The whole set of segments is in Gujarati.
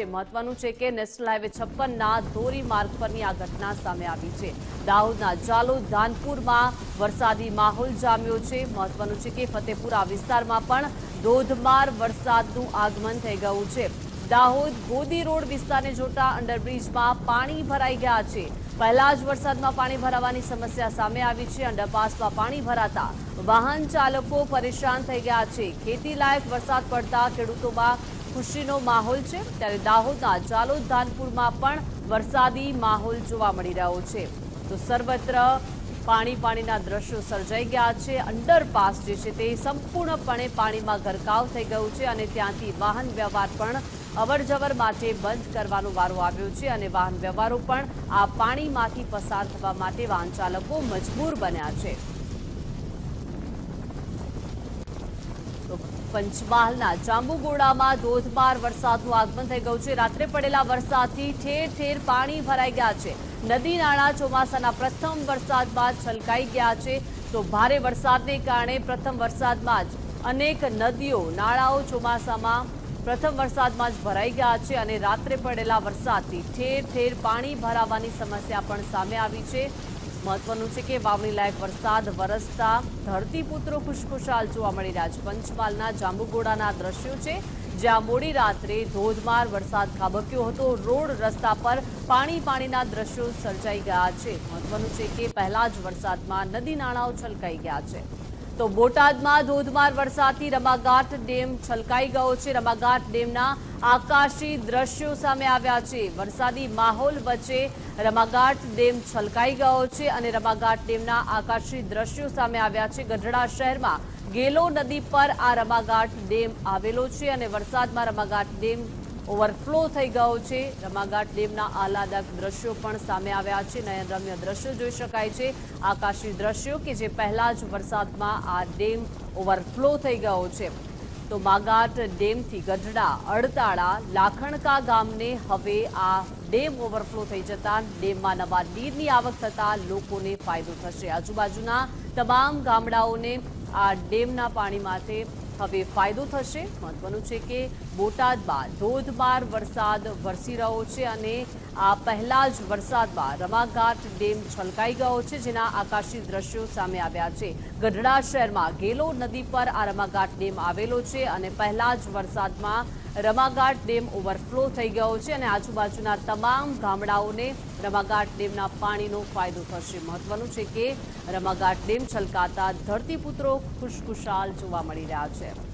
મહત્વનું છે કે નેશનલ હાઈવે છપ્પનના ધોરી માર્ગ પરની આ ઘટના સામે આવી છે. દાહોદના જાલોદ ધાનપુરમાં વરસાદી માહોલ જામ્યો છે. મહત્વનું છે કે ફતેપુરા વિસ્તારમાં પણ ધોધમાર વરસાદનું આગમન થઈ ગયું છે. દાહોદ ગોદી રોડ વિસ્તારને જોતા અંડરબ્રિજમાં પાણી ભરાઈ ગયા છે. પહેલા જ વરસાદમાં પાણી ભરાવાની સમસ્યા સામે આવી છે. અંડરપાસમાં પાણી ભરાતા વાહન ચાલકો પરેશાન થઈ ગયા છે. ખેતી લાયક વરસાદ પડતા ખેડૂતોમાં ખુશીનો માહોલ છે. ત્યારે દાહોદના જાલોદ ધાનપુરમાં પણ વરસાદી માહોલ જોવા મળી રહ્યો છે. તો સર્વત્ર પાણી પાણીના દ્રશ્યો સર્જાઈ ગયા છે. અંડરપાસ જે છે તે સંપૂર્ણપણે પાણીમાં ગરકાવ થઈ ગયું છે અને ત્યાંથી વાહન વ્યવહાર પણ અવરજવર માટે બંધ કરવાનો વારો આવ્યો છે અને વાહન વ્યવહારો પણ આ પાણીમાંથી પસાર થવા માટે વાહન ચાલકો મજબૂર બન્યા છે તો પંચમહાલના જાંબુગોડામાં ધોધમાર વરસાદનું આગમન થઈ ગયું છે. રાત્રે પડેલા વરસાદથી ઠેર ઠેર પાણી ભરાઈ ગયા છે. નદી નાળા ચોમાસાના પ્રથમ વરસાદ બાદ છલકાઈ ગયા છે. તો ભારે વરસાદને કારણે પ્રથમ વરસાદમાં જ અનેક નદીઓ, નાળાઓ ચોમાસામાં પ્રથમ વરસાદમાં જ ભરાઈ ગયા છે અને રાત્રે પડેલા વરસાદથી ઠેર ઠેર પાણી ભરાવાની સમસ્યા પણ સામે આવી છે. મહત્વનું છે કે વાવણી લાયક વરસાદ, વરસતા ધરતીપુત્રો ખુશખુશાલ જોવા મળી રહ્યા છે. પંચમહાલના જાંબુગોડાના દ્રશ્યો છે, જ્યાં મોડી રાત્રે ધોધમાર વરસાદ ખાબક્યો હતો. રોડ રસ્તા પર પાણી પાણીના દ્રશ્યો સર્જાઈ ગયા છે. મહત્વનું છે કે પહેલા જ વરસાદમાં નદી નાળાઓ છલકાઈ ગયા છે. તો બોટાદમાં ધોધમાર વરસાદથી રમાગાટ ડેમ છલકાઈ ગયો છે. રમાઘાટ ડેમના આકાશી દ્રશ્યો સામે આવ્યા છે. વરસાદી માહોલ વચ્ચે રમાગાટ ડેમ છલકાઈ ગયો છે અને રમાઘાટ ડેમના આકાશી દ્રશ્યો સામે આવ્યા છે. ગઢડા શહેરમાં ગેલો નદી પર આ રમાગાટ ડેમ આવેલો છે અને વરસાદમાં રમાગાટ ડેમ ઓવરફ્લો થઈ ગયો છે. રમાગાટ ડેમના આહલાદક દ્રશ્યો પણ સામે આવ્યા છે. નયનરમ્ય દ્રશ્યો જોઈ શકાય છે. આકાશી દ્રશ્યો કે જે પહેલા જ વરસાદમાં આ ડેમ ઓવરફ્લો થઈ ગયો છે. તો માગાટ ડેમથી ગઢડા, અડતાળા, લાખણકા ગામને હવે આ ડેમ ઓવરફ્લો થઈ જતા ડેમમાં નવા નીરની આવક થતા લોકોને ફાયદો થશે. આજુબાજુના તમામ ગામડાઓને આ ડેમના પાણી માટે હવે ફાયદો થશે. મહત્વનું છે કે બોટાદમાં ધોધમાર વરસાદ વરસી રહ્યો છે અને પહેલા જ વરસાદમાં રમાઘાટ ડેમ છલકાઈ ગયો છે, જેના આકાશી દ્રશ્યો સામે આવ્યા છે. ગઢડા શહેરમાં ગેલો નદી પર આ રમાઘાટ ડેમ આવેલો છે અને પહેલા જ વરસાદમાં રમાઘાટ ડેમ ઓવરફ્લો થઈ ગયો છે અને આજુબાજુના તમામ ગામડાઓને રમાઘાટ ડેમના પાણીનો ફાયદો થશે. મહત્વનું છે કે રમાઘાટ ડેમ છલકાતા ધરતીપુત્રો ખુશખુશાલ જોવા મળી રહ્યા છે.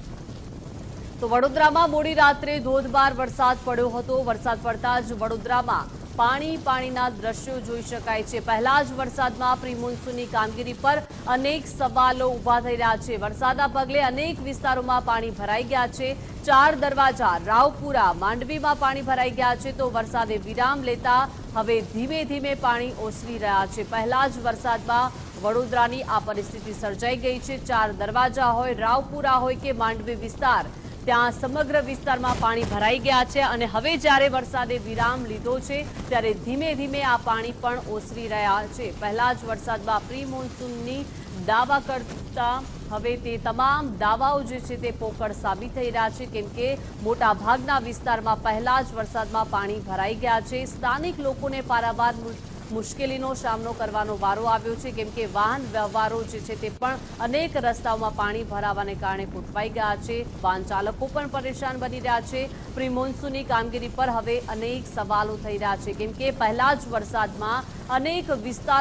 તો વડોદરામાં મોડી રાત્રે ધોધમાર વરસાદ પડ્યો હતો. વરસાદ પડતા જ વડોદરામાં પાણી, પાણીના દ્રશ્યો જોઈ શકાય છે. પહેલા જ વરસાદમાં પ્રી કામગીરી પર અનેક સવાલો ઊભા થઈ રહ્યા છે. વરસાદના પગલે અનેક વિસ્તારોમાં પાણી ભરાઈ ગયા છે. ચાર દરવાજા, રાવપુરા, માંડવીમાં પાણી ભરાઈ ગયા છે. તો વરસાદે વિરામ લેતા હવે ધીમે ધીમે પાણી ઓસરી રહ્યા છે. પહેલા જ વરસાદમાં વડોદરાની આ પરિસ્થિતિ સર્જાઈ ગઈ છે. ચાર દરવાજા હોય, રાવપુરા હોય કે માંડવી વિસ્તાર ત્યાં સમગ્ર વિસ્તારમાં પાણી ભરાઈ ગયા છે અને હવે જ્યારે વરસાદે વિરામ લીધો છે, ત્યારે ધીમે ધીમે આ પાણી પણ ઓસરી રહ્યા છે. પહેલા જ વરસાદમાં પ્રી મોન્સૂનની દાવા કરતા હવે તે તમામ દાવાઓ જે છે તે પોકળ સાબિત થઈ રહ્યા છે. કેમ કે મોટાભાગના વિસ્તારમાં પહેલા જ વરસાદમાં પાણી ભરાઈ ગયા છે. સ્થાનિક લોકોને પારાવાર મુ- મુશ્કેલીનો સામનો કરવાનો વારો આવ્યો છે. કેમ કે વાહન વ્યવહારો જે છે તે પણ અનેક રસ્તાઓમાં પાણી ભરાવાને કારણે ફૂટવાઈ ગયા છે. વાહન ચાલકો પણ પરેશાન બની રહ્યા છે. પ્રી મોન્સૂનની કામગીરી પર હવે અનેક સવાલો થઈ રહ્યા છે. કેમ કે પહેલા જ વરસાદમાં અનેક વિસ્તારો